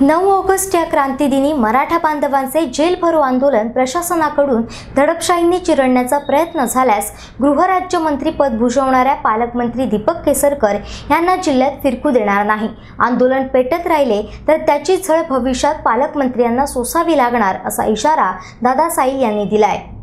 नऊ ऑगस्ट या क्रांतीदिनी मराठा बांधवांचे जेलभरो आंदोलन प्रशासनाकडून दडपशाहीने चिरडण्याचा प्रयत्न झाल्यास गृहराज्यमंत्री पद भूषवणाऱ्या पालकमंत्री दीपक केसरकर यांना जिल्ह्यात फिरकू देणार नाही. आंदोलन पेटत राहिले तर त्याची झळ भविष्यात पालकमंत्र्यांना सोसावी लागणार असा इशारा दादा साईल यांनी दिला आहे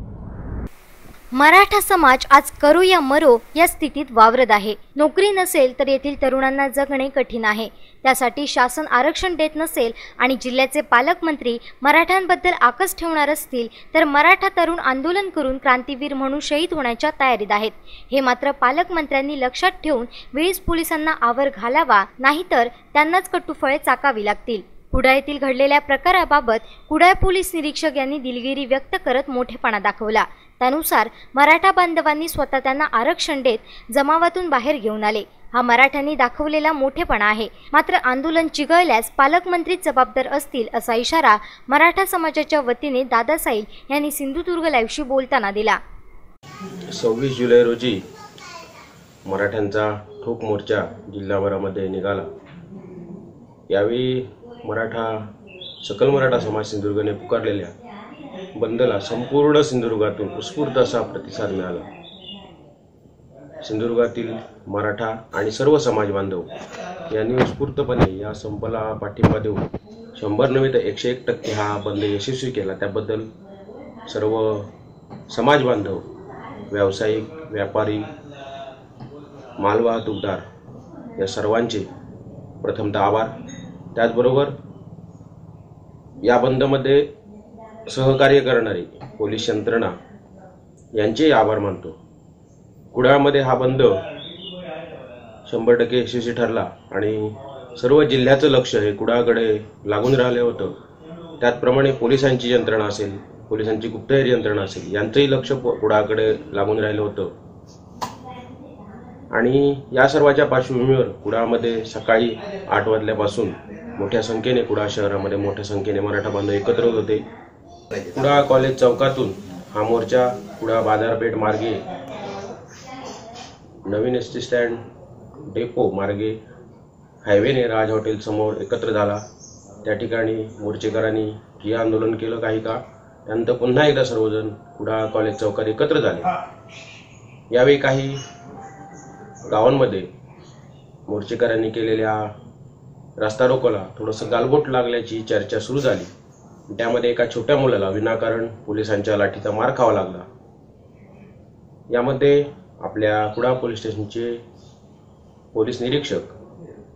मराठा समाज आज करो या मरो या स्थितीत वावरत आहे. नोकरी नसेल तर येथील तरुणांना जगणे कठीण आहे. त्यासाठी शासन आरक्षण देत नसेल आणि जिल्ह्याचे पालकमंत्री मराठ्यांबद्दल आकस ठेवणार असतील तर मराठा तरुण आंदोलन करून क्रांतीवीर म्हणून शहीद होण्याच्या तयारीत आहेत. हे मात्र पालकमंत्र्यांनी लक्षात ठेवून वेळीच पोलिसांना आवर घालावा नाहीतर त्यांनाच कटुफळे चाकावी लागतील. कुडाळ येथील घडलेल्या प्रकाराबाबत कुडाळ पोलीस निरीक्षक यांनी दिलगिरी व्यक्त करत मोठेपणा दाखवला. त्यानुसार मराठा बांधवांनी स्वतः त्यांना आरक्षण देत जमावातून बाहेर घेऊन आले. हा मराठ्यांनी दाखवलेला मोठेपणा आहे. मात्र आंदोलन चिघळल्यास पालकमंत्री जबाबदार असतील असा इशारा मराठा समाजाच्या वतीने दादा साईल यांनी सिंधुदुर्ग लाईव्हशी बोलताना दिला. सव्वीस जुलै रोजी मराठ्यांचा ठोक मोर्चा जिल्हाभरामध्ये निघाला. यावेळी मराठा सकल मराठा समाज सिंधुदुर्गने पुकारलेल्या बंदला संपूर्ण सिंधुदुर्गातून उत्स्फूर्त असा प्रतिसाद मिळाला. सिंधुदुर्गातील मराठा आणि सर्व समाज बांधव यांनी उत्स्फूर्तपणे या संपाला पाठिंबा देऊन शंभर नव्हे तर एकशे एक टक्के हा बंद यशस्वी केला. त्याबद्दल सर्व समाज बांधव व्यावसायिक व्यापारी मालवाहतूकदार या सर्वांचे प्रथमतः आभार. त्याचबरोबर या बंदमध्ये सहकार्य करणारी पोलीस यंत्रणा यांचेही आभार मानतो. कुडाळमध्ये हा बंद शंभर टक्के यशस्वी ठरला आणि सर्व जिल्ह्याचं लक्ष हे कुडाळकडे लागून राहिलं होतं. त्याचप्रमाणे पोलिसांची यंत्रणा असेल पोलिसांची गुप्तहेर यंत्रणा असेल यांचंही लक्ष कुडाळकडे लागून राहिलं होतं. आणि या सर्वाच्या पार्श्वभूमीवर कुडाळमध्ये सकाळी आठ वाजल्यापासून मोठ्या संख्येने कुडाळ शहरामध्ये मोठ्या संख्येने मराठा बांधव एकत्र होत होते. कुडाळ कॉलेज चौकातून हा मोर्चा कुडाळ बाजारपेठ मार्गे नवीन एस टी स्टँड डेपो मार्गे हायवेने राज हॉटेल समोर एकत्र झाला. त्या ठिकाणी मोर्चेकरांनी ठिय्या आंदोलन केलं काही का? त्यानंतर पुन्हा एकदा सर्वजण कुडाळ कॉलेज चौकात एकत्र झाले. यावेळी काही गावांमध्ये मोर्चेकरांनी केलेल्या रस्ता रोकोला थोडंसं गालबोट लागल्याची चर्चा सुरू झाली. त्यामध्ये एका छोट्या मुलाला विनाकारण पोलिसांच्या लाठीचा मार खावा लागला. यामध्ये आपल्या कुडाळ पोलीस स्टेशनचे पोलीस निरीक्षक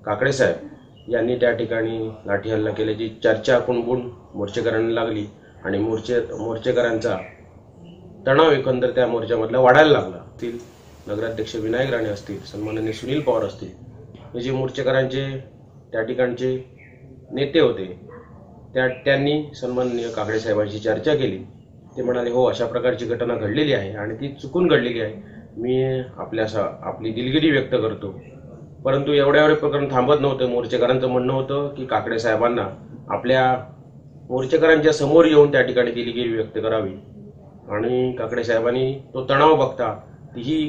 काकडे साहेब यांनी त्या ठिकाणी लाठी हल्ला केल्याची चर्चा कुणबुण मोर्चेकरांना लागली आणि मोर्चे मोर्चेकरांचा तणाव एकंदर त्या मोर्चामधला वाढायला लागला. असतील नगराध्यक्ष विनायक राणे असतील सन्माननीय सुनील पवार असतील हे जे मोर्चेकरांचे त्या ठिकाणचे नेते होते. त्या त्यांनी सन्माननीय काकडे साहेबांशी चर्चा केली. ते म्हणाले हो अशा प्रकारची घटना घडलेली आहे आणि ती चुकून घडलेली आहे. मी आपल्या सा आपली दिलगिरी व्यक्त करतो. परंतु एवढ्या एवढे प्रकरण थांबत नव्हतं. मोर्चेकरांचं म्हणणं होतं की काकडे साहेबांना आपल्या मोर्चेकरांच्या समोर येऊन त्या ठिकाणी दिलगिरी व्यक्त करावी. आणि काकडे साहेबांनी तो तणाव बघता ही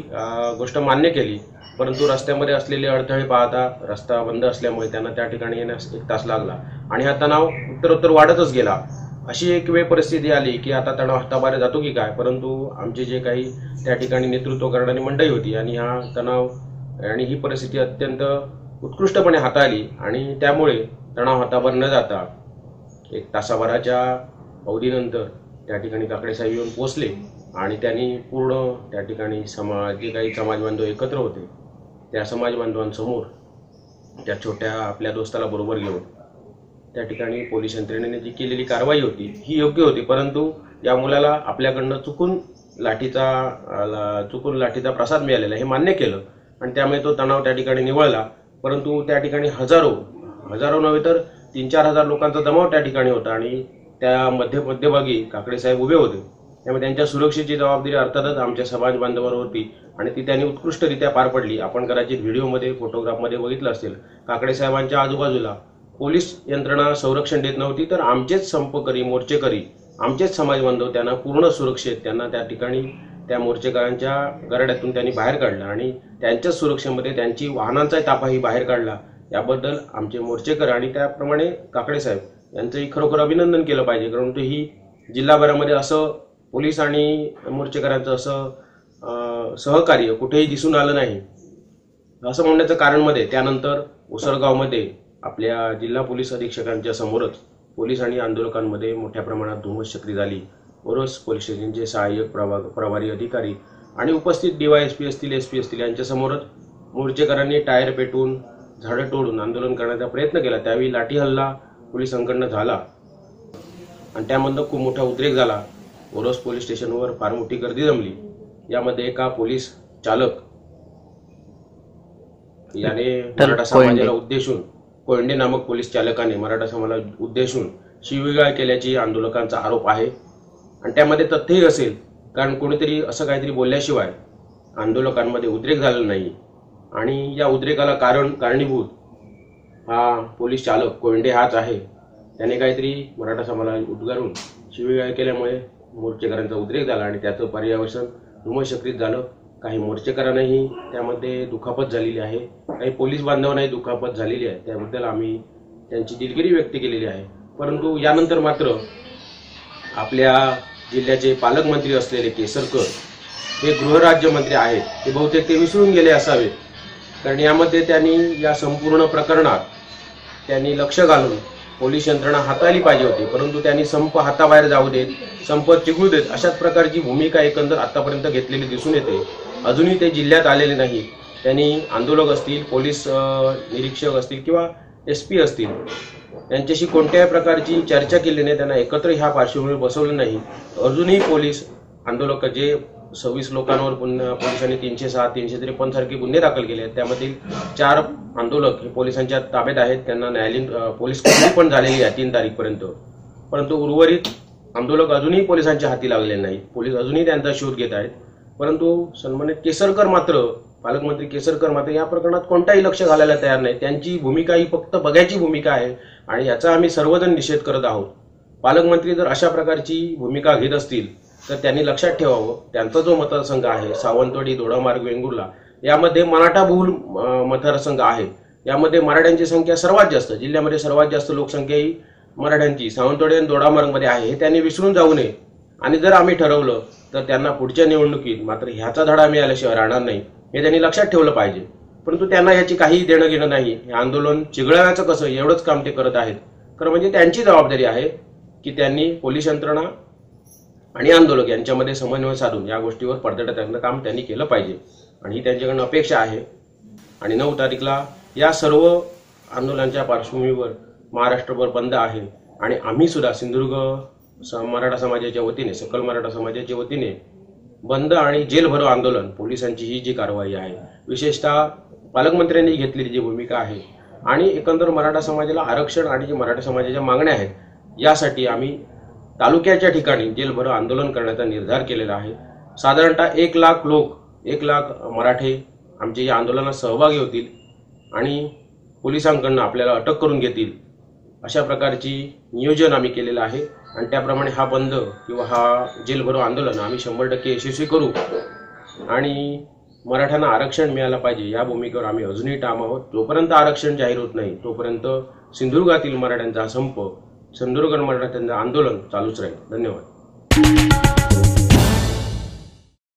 गोष्ट मान्य केली. परंतु रस्त्यामध्ये असलेले अडथळे पाहता रस्ता बंद असल्यामुळे त्यांना त्या ठिकाणी येण्यास एक तास लागला. आणि हा तणाव उत्तरोत्तर वाढतच गेला. अशी एक वेळ परिस्थिती आली की आता तणाव हाताबाहेर जातो की काय? परंतु आमचे जे काही त्या ठिकाणी नेतृत्व करणारी मंडळी होती आणि हा तणाव आणि ही परिस्थिती अत्यंत उत्कृष्टपणे हाताळली आणि त्यामुळे तणाव हाताबाहेर न जाता एक तासाभराच्या अवधीनंतर त्या ठिकाणी काकडे साहेब येऊन पोचले आणि त्यांनी पूर्ण त्या ठिकाणी समाज जे काही समाज बांधव एकत्र होते त्या समाजबांधवांसमोर त्या छोट्या आपल्या दोस्ताला बरोबर घेऊन त्या ठिकाणी पोलीस यंत्रणेने जी केलेली कारवाई होती ही योग्य होती. परंतु या मुलाला आपल्याकडनं चुकून लाठीचा ला- चुकून लाठीचा प्रसाद मिळालेला हे मान्य केलं आणि त्यामुळे तो तणाव त्या ठिकाणी निवळला. परंतु त्या ठिकाणी हजारो हजारो नव्हे तर तीन चार हजार लोकांचा जमाव त्या ठिकाणी होता आणि त्या मध्य मध्यभागी काकडे साहेब उभे होते. त्यामुळे त्यांच्या सुरक्षेची जबाबदारी अर्थातच आमच्या समाज बांधवांवर होती. आणि ती त्यांनी उत्कृष्टरित्या पार पडली. आपण कदाचित व्हिडिओमध्ये फोटोग्राफमध्ये बघितलं असेल. काकडे साहेबांच्या आजूबाजूला पोलीस यंत्रणा संरक्षण देत नव्हती तर आमचेच संपकरी मोर्चेकरी आमचेच समाज बांधव त्यांना पूर्ण सुरक्षेत त्यांना त्या ठिकाणी त्या मोर्चेकरांच्या गरड्यातून त्यांनी बाहेर काढलं. आणि त्यांच्याच सुरक्षेमध्ये त्यांची वाहनांचाही ताफाही बाहेर काढला. याबद्दल आमचे मोर्चेकर आणि त्याप्रमाणे काकडे साहेब यांचंही खरोखर अभिनंदन केलं पाहिजे. कारण तो ही जिल्हाभरामध्ये असं पोलीस आणि मोर्चेकरांचं असं सहकार्य कुठेही दिसून आलं नाही. असं म्हणण्याचं कारणमध्ये त्यानंतर उसळगावमध्ये आपल्या जिल्हा पोलीस अधीक्षकांच्या समोरच पोलीस आणि आंदोलकांमध्ये मोठ्या प्रमाणात धुमस चक्री झाली. बरोच पोलीस स्टेशनचे सहाय्यक प्रभा प्रभारी अधिकारी आणि उपस्थित डीवायएसपी असतील एस पी असतील यांच्यासमोरच मोर्चेकरांनी टायर पेटून झाडं तोडून आंदोलन करण्याचा प्रयत्न केला. त्यावेळी लाठी हल्ला पोलिसांकडनं झाला. आणि त्यामधनं खूप मोठा उद्रेक झाला. ओरोस पोलीस स्टेशनवर फार मोठी गर्दी जमली. यामध्ये एका पोलीस चालक याने मराठा समाजाला उद्देशून कोयंडे नामक पोलीस चालकाने मराठा समाजाला उद्देशून शिवीगाळ केल्याची आंदोलकांचा आरोप आहे. आणि त्यामध्ये तथ्यही असेल कारण कोणीतरी असं काहीतरी बोलल्याशिवाय आंदोलकांमध्ये उद्रेक झालेला नाही. आणि या उद्रेकाला कारण कारणीभूत हा पोलीस चालक कोयंडे हाच आहे. त्याने काहीतरी मराठा समाजाला उद्गारून शिवीगाळ केल्यामुळे मोर्चेकरांचा उद्रेक झाला आणि त्याचं पर्यावरण धुमशक्तीत झालं. काही मोर्चेकरांनाही त्यामध्ये दुखापत झालेली आहे. काही पोलीस बांधवांनाही दुखापत झालेली आहे. त्याबद्दल आम्ही त्यांची दिलगिरी व्यक्त केलेली आहे. परंतु यानंतर मात्र आपल्या जिल्ह्याचे पालकमंत्री असलेले केसरकर हे गृहराज्यमंत्री आहेत. ते बहुतेक ते विसरून गेले असावेत. कारण यामध्ये त्यांनी या संपूर्ण प्रकरणात त्यांनी लक्ष घालून पोलीस यंत्रणा हाताळली पाहिजे होती परंतु त्यांनी संप हाताबाहेर जाऊ देत संप चिघळू देत अशाच प्रकारची भूमिका एकंदर आतापर्यंत घेतलेली दिसून येते. अजूनही ते जिल्ह्यात आलेले नाही त्यांनी आंदोलक असतील पोलीस निरीक्षक असतील किंवा एस पी असतील यांच्याशी कोणत्याही प्रकारची चर्चा केली नाही त्यांना एकत्र ह्या पार्श्वभूमीवर बसवलं नाही. अजूनही पोलीस आंदोलक जे सव्वीस लोकांवर पुन्हा पोलिसांनी तीनशे सहा तीनशे त्रेपन्न सारखे गुन्हे दाखल केले आहेत. त्यामधील चार आंदोलक हे पोलिसांच्या ताब्यात आहेत. त्यांना न्यायालयीन पोलीस कोठडी पण झालेली आहे तीन तारीखपर्यंत. परंतु उर्वरित आंदोलक अजूनही पोलिसांच्या हाती लागले नाहीत. पोलीस अजूनही त्यांचा शोध घेत आहेत. परंतु सन्मानित केसरकर मात्र पालकमंत्री केसरकर मात्र या प्रकरणात कोणताही लक्ष घालायला तयार नाही त्यांची भूमिका ही फक्त बघायची भूमिका आहे आणि याचा आम्ही सर्वजण निषेध करत आहोत. पालकमंत्री जर अशा प्रकारची भूमिका घेत असतील तर त्यांनी लक्षात ठेवावं. त्यांचा जो मतदारसंघ आहे सावंतवाडी दोडामार्ग वेंगुर्ला यामध्ये मराठा बहुल मतदारसंघ आहे. यामध्ये मराठ्यांची संख्या सर्वात जास्त जिल्ह्यामध्ये सर्वात जास्त लोकसंख्या ही मराठ्यांची सावंतवाडी आणि दोडामार्गमध्ये आहे. हे त्यांनी विसरून जाऊ नये. आणि जर आम्ही ठरवलं तर त्यांना पुढच्या निवडणुकीत मात्र ह्याचा धडा मिळाल्याशिवाय राहणार नाही. हे त्यांनी लक्षात ठेवलं पाहिजे. परंतु त्यांना याची काही देणं घेणं नाही. हे आंदोलन चिघळण्याचं कसं एवढंच काम ते करत आहेत. खरं म्हणजे त्यांची जबाबदारी आहे की त्यांनी पोलीस यंत्रणा आणि आंदोलक यांच्यामध्ये समन्वय साधून या गोष्टीवर पडद्याला काम त्यांनी केलं पाहिजे. आणि ही त्यांच्याकडनं अपेक्षा आहे. आणि नऊ तारीखला या सर्व आंदोलनाच्या पार्श्वभूमीवर महाराष्ट्रभर बंद आहे. आणि आम्ही सुद्धा सिंधुदुर्ग स- मराठा समाजाच्या वतीने सकल मराठा समाजाच्या वतीने बंद आणि जेलभरो आंदोलन पोलिसांची ही जी कारवाई आहे विशेषतः पालकमंत्र्यांनी घेतलेली जी भूमिका आहे आणि एकंदर मराठा समाजाला आरक्षण आणि जे मराठा समाजाच्या मागण्या आहेत यासाठी आम्ही तालुक्याच्या ठिकाणी जेल भरो आंदोलन करण्याचा निर्धार केलेला आहे. साधारणतः एक लाख लोक एक लाख मराठे आमचे या आंदोलनात सहभागी होतील आणि पोलिसांकडनं आपल्याला अटक करून घेतील. अशा प्रकारची नियोजन आम्ही केलेलं आहे आणि त्याप्रमाणे हा बंद किंवा हा जेल भरो आंदोलन आम्ही शंभर टक्के यशस्वी करू आणि मराठ्यांना आरक्षण मिळालं पाहिजे या भूमिकेवर आम्ही अजूनही ठाम आहोत. जोपर्यंत आरक्षण जाहीर होत नाही तोपर्यंत सिंधुदुर्गातील मराठ्यांचा संप सिंधुदुर्ग मराठ्यांचं आंदोलन चालूच राहील. धन्यवाद.